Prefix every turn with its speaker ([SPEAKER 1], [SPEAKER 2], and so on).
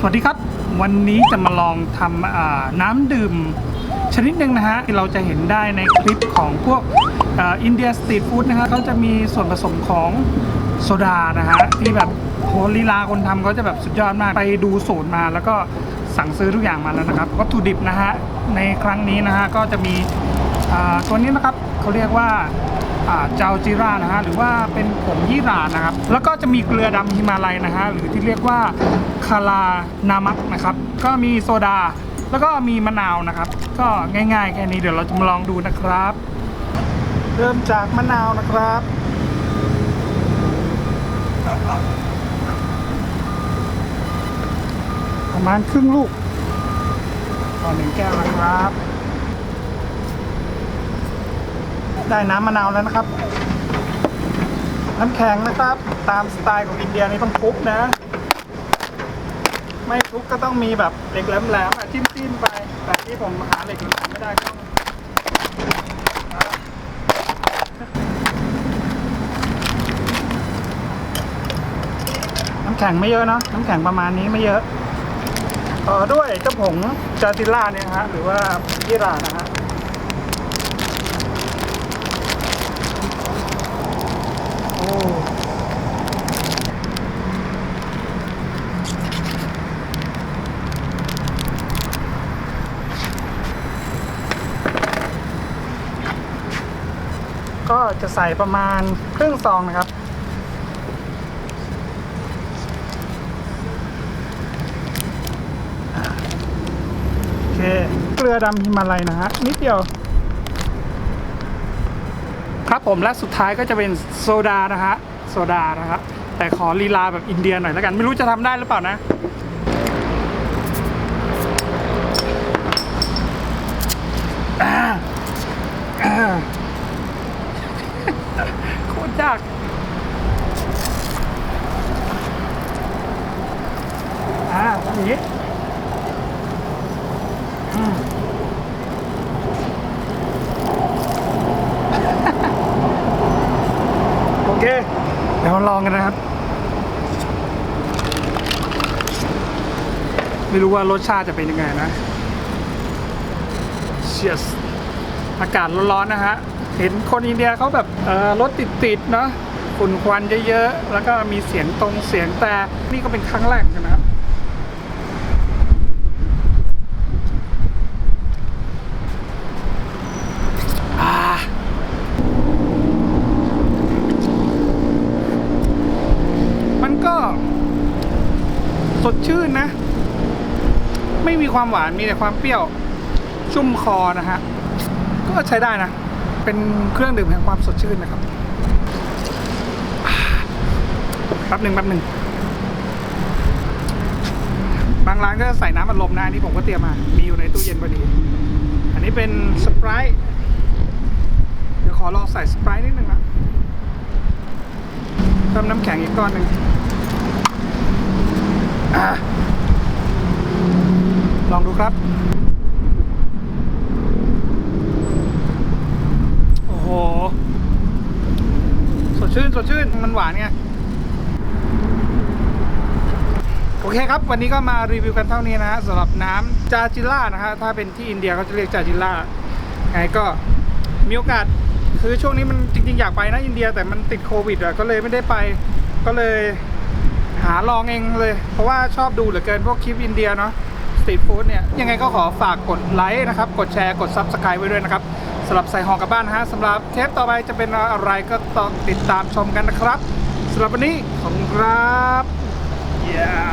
[SPEAKER 1] สวัสดีครับ วันนี้จะมาลองทำน้ำดื่มชนิดหนึ่งนะฮะที่เราจะเห็นได้ในคลิปของพวกอินเดียสตรีทฟู้ดนะฮะเขาจะมีส่วนผสมของโซดานะฮะที่แบบโหลีลาคนทำเขาจะแบบสุดยอดมากไปดูสูตรมา แล้วก็สั่งซื้อทุกอย่างมาแล้วนะครับวัตถุดิบนะฮะในครั้งนี้นะฮะก็จะมีตัวนี้นะครับเขาเรียกว่า เจ้าจิรานะฮะหรือว่าเป็นผงยี่หร่านะครับ แล้วก็จะมีเกลือดำฮิมาลัยนะฮะหรือที่เรียกว่าคารานามักนะครับ ก็มีโซดา แล้วก็มีมะนาวนะครับ ก็ง่ายๆแค่นี้เดี๋ยวเราจะมาลองดูนะครับ เริ่มจากมะนาวนะครับประมาณครึ่งลูกต่อหนึ่งแก้วนะครับ ได้น้ำมะนาวแล้วนะครับ น้ำแข็งนะครับ ตามสไตล์ของอินเดียนี่ต้องคุกนะ ไม่คุกก็ต้องมีแบบเหล็กแหลมๆจิ้มๆไป แต่ที่ผมหาเหล็กแหลมไม่ได้ก็ต้องน้ำแข็งไม่เยอะเนอะน้ำแข็งประมาณนี้ไม่เยอะต่อด้วยเจ้าผงจาติล่าเนี่ยนะฮะหรือว่ายี่รานะฮะ ก็จะใส่ประมาณครึ่งซองนะครับ โอเค เกลือดำฮิมาลัยนะฮะ นิดเดียว ครับผมและสุดท้ายก็จะเป็นโซดานะฮะ โซดานะครับ แต่ขอลีลาแบบอินเดียหน่อยแล้วกัน ไม่รู้จะทำได้หรือเปล่านะอ่าอ่า โคตรยากอ่าทำอย่างนี้โอเค เดี๋ยวมาลองกันนะครับ ไม่รู้ว่ารสชาติจะเป็นยังไงนะเชียสอากาศร้อนๆนะฮะ เห็นคนอินเดียเขาแบบรถติดๆเนาะฝุ่นควันเยอะๆ แล้วก็มีเสียงตรงเสียงแต่นี่ก็เป็นครั้งแรกนะครับอ่ามันก็ สดชื่นนะ ไม่มีความหวานมีแต่ความเปรี้ยว ชุ่มคอนะฮะ ก็ใช้ได้นะ เป็นเครื่องดื่มแห่งความสดชื่นนะครับแป๊บหนึ่งแป๊บหนึ่งบางร้านก็ใส่น้ำอัดลมนะนี่ผมก็เตรียมมา มีอยู่ในตู้เย็นพอดี อันนี้เป็นสปรท์เดี๋ยวขอลองใส่สปรท์นิดนึงนะเพิ่มน้ำแข็งอีกก้อนหนึ่งอลองดูครับ โอ้โห ส ดชื่นสดชื่นมันหวานไงโอเคครับ วันนี้ก็มารีวิวกันเท่านี้นะฮะสำหรับน้ำจาจิล่านะฮะถ้าเป็นที่อินเดียเขาจะเรียกจาจิล่าไงก็มีโอกาสคือช่วงนี้มันจริงๆอยากไปนะอินเดียแต่มันติดโควิดอะก็เลยไม่ได้ไปก็เลยหาลองเองเลย เพราะว่าชอบดูเหลือเกินพวกคลิปอินเดียเนาะสตรีทฟู้ดเนี่ยยังไงก็ขอฝากกดไลค์นะครับ กดแชร์กด Subscribe ไว้ด้วยนะครับ สำหรับใส่ห่อกลับบ้านนะฮะสำหรับเทปต่อไปจะเป็นอะไรก็ต้องติดตามชมกันนะครับสำหรับวันนี้ขอบคุณครับ yeah